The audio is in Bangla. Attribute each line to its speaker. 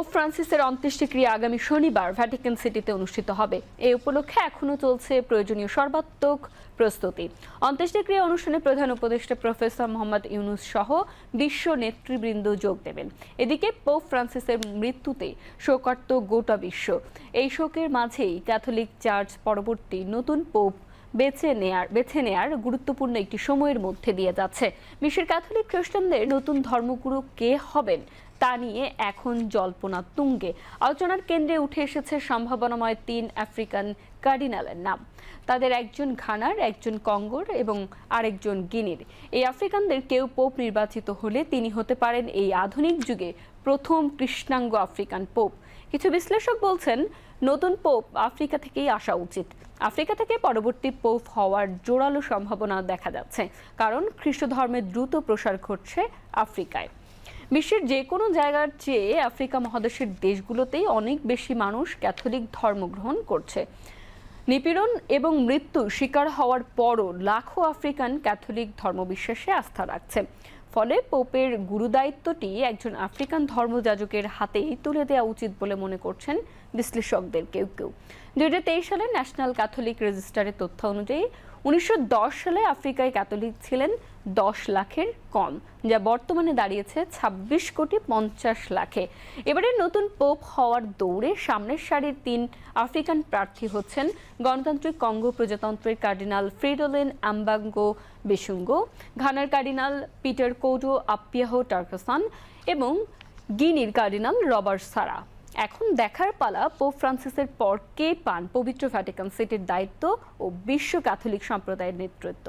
Speaker 1: পোপ ফ্রান্সিসের অন্ত্যেষ্টিক্রিয়া আগামী শনিবার ভ্যাটিকান সিটিতে অনুষ্ঠিত হবে। এই উপলক্ষে এখনও চলছে প্রয়োজনীয় সর্বাত্মক প্রস্তুতি। অন্ত্যেষ্টিক্রিয়া অনুষ্ঠানে প্রধান উপদেষ্টা প্রফেসর মোহাম্মদ ইউনুস সহ বিশ্ব নেতৃবৃন্দ যোগ দেবেন। এদিকে পোপ ফ্রান্সিসের মৃত্যুতে শোকার্ত গোটা বিশ্ব। এই শোকের মাঝেই ক্যাথলিক চার্চ পরবর্তী নতুন পোপ বেছে নেয়ার বেছে নেয়ার গুরুত্বপূর্ণ একটি সময়ের মধ্যে দিয়ে যাচ্ছে। বিশ্বের ক্যাথলিক খ্রিস্টানদের নতুন ধর্মগুরু কে হবেন তা নিয়ে এখন জল্পনা তুঙ্গে। আলোচনার কেন্দ্রে উঠে এসেছে সম্ভাবনাময় তিন আফ্রিকান কার্ডিনালের নাম। তাদের একজন ঘানার, একজন কঙ্গোর এবং আরেকজন গিনির। এই আফ্রিকানদের কেউ পোপ নির্বাচিত হলে তিনি হতে পারেন এই আধুনিক যুগে প্রথম কৃষ্ণাঙ্গ আফ্রিকান পোপ। কিছু বিশ্লেষক বলছেন, নতুন পোপ আফ্রিকা থেকেই আসা উচিত। আফ্রিকা থেকে পরবর্তী পোপ হওয়ার জোরালো সম্ভাবনা দেখা যাচ্ছে, কারণ খ্রিস্ট ধর্মের দ্রুত প্রসার ঘটছে আফ্রিকায়। বিশ্বের যে কোনো জায়গার চেয়ে আফ্রিকা মহাদেশের দেশগুলোতেই অনেক বেশি মানুষ ক্যাথলিক ধর্ম গ্রহণ করছে। নিপীড়ন এবং মৃত্যু শিকার হওয়ার পরও লাখো আফ্রিকান ক্যাথলিক ধর্মবিশ্বাসে আস্থা রাখছে। ফলে পোপের গুরুদায়িত্বটি একজন আফ্রিকান ধর্মযাজকের হাতেই তুলে দেওয়া উচিত বলে মনে করছেন বিশ্লেষকদের কেউ কেউ। দুই সালে ন্যাশনাল ক্যাথলিক রেজিস্টারের তথ্য অনুযায়ী উনিশশো দশ সালে আফ্রিকায় ক্যাথলিক ছিলেন দশ লাখের কম, যা বর্তমানে দাঁড়িয়েছে ২৬ কোটি পঞ্চাশ লাখে। এবারে নতুন পোপ হওয়ার দৌড়ে সামনের সারির তিন আফ্রিকান প্রার্থী হচ্ছেন গণতান্ত্রিক কঙ্গো প্রজাতন্ত্রের cardinal Fridolin Ambongo Besungu ঘানার cardinal Peter Kodwo Appiah Turkson এবং গিনির কার্ডিনাল রবার্ট সারা। এখন দেখার পালা পোপ ফ্রান্সিসের পর কে পান পবিত্র ভ্যাটিকান সিটির দায়িত্ব ও বিশ্ব ক্যাথলিক সম্প্রদায়ের নেতৃত্ব।